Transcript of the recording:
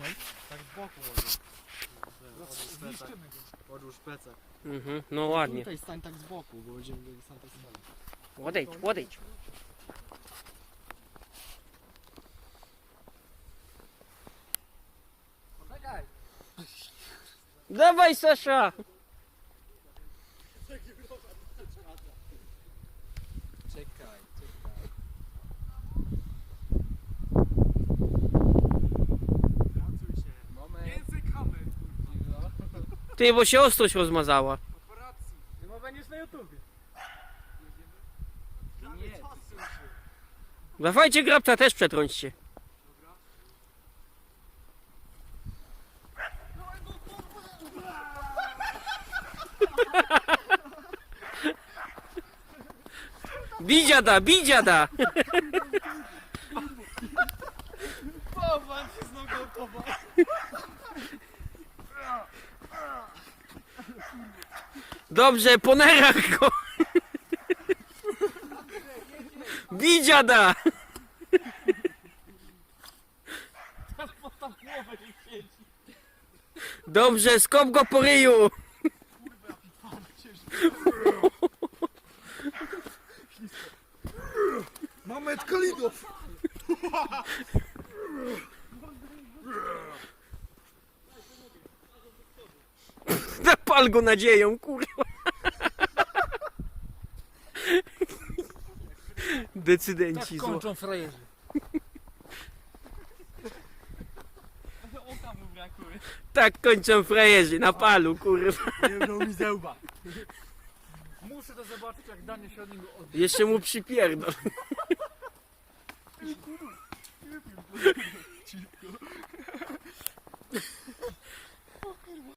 No i Tak z boku może. Odłóż plecak. zniszczymy go. Odłóż plecak. Mhm, no ładnie. Tutaj stań tak z boku, bo będziemy mieli sam tak stać. Odejdź, odejdź. Poczekaj. Dawaj Sasza! Ty, bo się ostrość rozmazała. Operacji. Chyba będziesz na YouTubie. Dawajcie grabca też przetrąćcie. Bidziada, bidziada! Powań się znokautował. Dobrze, po nerach go! Bidziada! Dobrze, skop go po ryju! Moment kolidów. Zapal go nadzieją! Decydenci zło. frajerzy. Oka mu brakuje. Tak kończą frajerzy, na palu, kurwa. Nie mi zełba. Muszę to zobaczyć jak Daniel się od niego odbije. Jeszcze mu przypierdol.